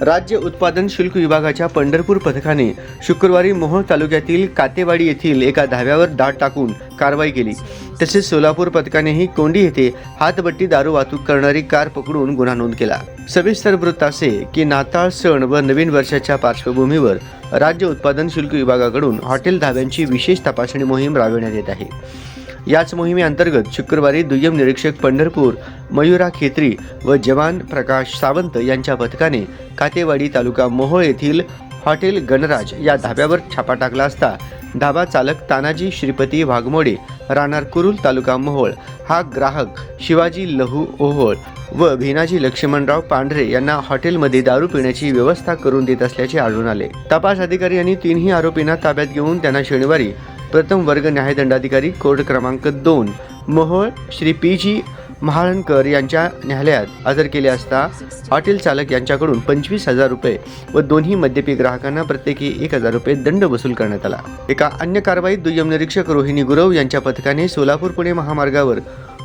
राज्य उत्पादन शुल्क विभागाच्या पंढरपूर पथकाने शुक्रवारी मोहोळ तालुक्यातील कातेवाडी येथील एका धाब्यावर दाट टाकून कारवाई केली. तसेच सोलापूर पथकानेही कोंडी येथे हातबट्टी दारू वाहतूक करणारी कार पकडून गुन्हा नोंद केला. सविस्तर वृत्त असे की नाताळ सण व नवीन वर्षाच्या पार्श्वभूमीवर राज्य उत्पादन शुल्क विभागाकडून हॉटेल धाब्यांची विशेष तपासणी मोहीम राबविण्यात येत आहे. याच मोहिमेअंतर्गत शुक्रवारी दुय्यम निरीक्षक पंढरपूर मयुरा खेत्री व जवान प्रकाश सावंत यांच्या पथकाने कातेवाडी तालुका मोहोळ येथील हॉटेल गणराज या धाब्यावर छापा टाकला असता धाबा चालक तानाजी श्रीपती वाघमोडे राहणार कुरुल तालुका मोहोळ हा ग्राहक शिवाजी लहू ओहोळ व भिनाजी लक्ष्मणराव पांढरे यांना हॉटेलमध्ये दारू पिण्याची व्यवस्था करून देत असल्याचे आढळून आले. तपास अधिकारी यांनी तीनही आरोपींना ताब्यात घेऊन त्यांना शनिवारी प्रथम वर्ग न्यायदंडाधिकारी कोर्ट क्रमांक दोन मोहोळ श्री पी जी महाळणकर यांच्या न्यायालयात हजर केले असता हॉटेल चालक यांच्याकडून पंचवीस हजार रुपये व दोन्ही मद्यपी ग्राहकांना प्रत्येकी एक हजार रुपये दंड वसूल करण्यात आला. एका अन्य कारवाईत दुय्यम निरीक्षक रोहिणी गुरव यांच्या पथकाने सोलापूर पुणे महामार्गावर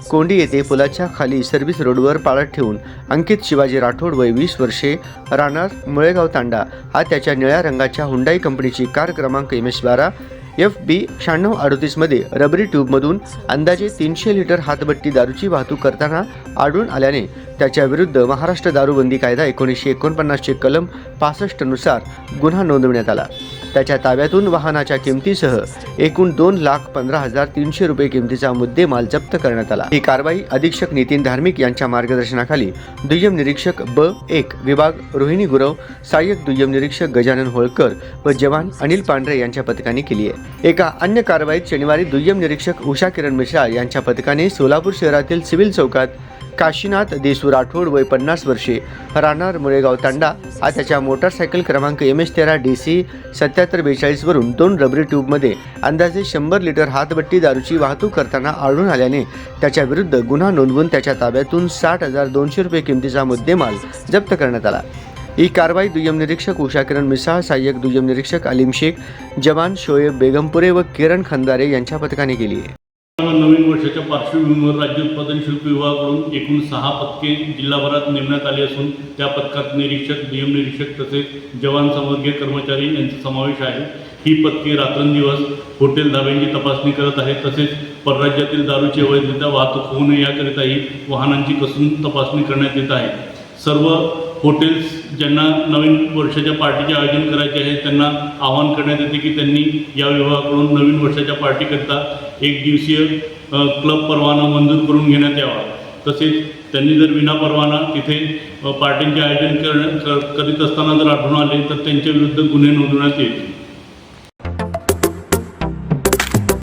कोंडी येथे पुलाच्या खाली सर्व्हिस रोडवर पाळत ठेवून अंकित शिवाजी राठोड वय वीस वर्षे राहणार मुळेगाव तांडा हा त्याच्या निळ्या रंगाच्या हुंडाई कंपनीची कार क्रमांक एम एस बारा एफ बी शहाण्णव अडतीसमध्ये रबरी ट्यूबमधून अंदाजे तीनशे लिटर हातबट्टी दारूची वाहतूक करताना आढळून आल्याने त्याच्या विरुद्ध महाराष्ट्र दारूबंदी कायदा एकोणीसशे एकोणपन्नासचे कलम पासष्टनुसार गुन्हा नोंदवण्यात आला. त्याच्या ताब्यातून वाहनाच्या किमतीसह एकूण दोन लाख पंधरा हजार तीनशे रुपये किमतीचा मुद्देमाल जप्त करण्यात आला. ही कारवाई अधीक्षक नितीन धार्मिक यांच्या मार्गदर्शनाखाली दुय्यम निरीक्षक ब. एक विभाग रोहिणी गुरव सहाय्यक दुय्यम निरीक्षक गजानन होळकर व जवान अनिल पांढरे यांच्या पथकाने केली आहे. एका अन्य कारवाईत शनिवारी दुय्यम निरीक्षक उषा किरण मिश्रा यांच्या पथकाने सोलापूर शहरातील सिव्हिल चौकात काशीनाथ देसू राठोड वय पन्नास वर्षे राहणार मुळेगाव तांडा हा त्याच्या मोटारसायकल क्रमांक एम एस तेरा डी सी सत्या सत्याहत्तर बेचाळीसवरून दोन रबरी ट्यूबमध्ये अंदाजे शंभर लिटर हातबट्टी दारूची वाहतूक करताना आढळून आल्याने त्याच्या विरुद्ध गुन्हा नोंदवून त्याच्या ताब्यातून साठ हजार दोनशे रुपये किमतीचा मुद्देमाल जप्त करण्यात आला. ही कारवाई दुय्यम निरीक्षक उषा किरण मिसाळ सहाय्यक दुय्यम निरीक्षक अलीम शेख जवान शोएब बेगमपुरे व किरण खंदारे यांच्या पथकाने केली आहे. नवीन वर्षाच्या पार्श्वभूमीवर राज्य उत्पादन शुल्क विभागाकडून एकूण सहा पथके जिल्हाभरात नेमण्यात आली असून त्या पथकात निरीक्षक नियम निरीक्षक तसेच जवान संवर्गीय कर्मचारी यांचा समावेश आहे. ही पथके रात्रंदिवस हॉटेल धाब्यांची तपासणी करत आहेत. तसेच परराज्यातील दारूची अवैधरित्या वाहतूक होऊ नये याकरिताही वाहनांची कसून तपासणी करण्यात येत आहे. सर्व हॉटेल्स ज्यांना नवीन वर्षाच्या पार्टीचे आयोजन करायचे आहे त्यांना आवाहन करण्यात येते की त्यांनी या विभागाकडून नवीन वर्षाच्या पार्टीकरिता एक दिवसीय क्लब परवाना मंजूर करून घेण्यात यावा. तसेच त्यांनी जर विनापरवाना तिथे पार्टींचे आयोजन करण्या करीत असताना जर आढळून आले तर त्यांच्या विरुद्ध गुन्हे नोंदवण्यात येतील.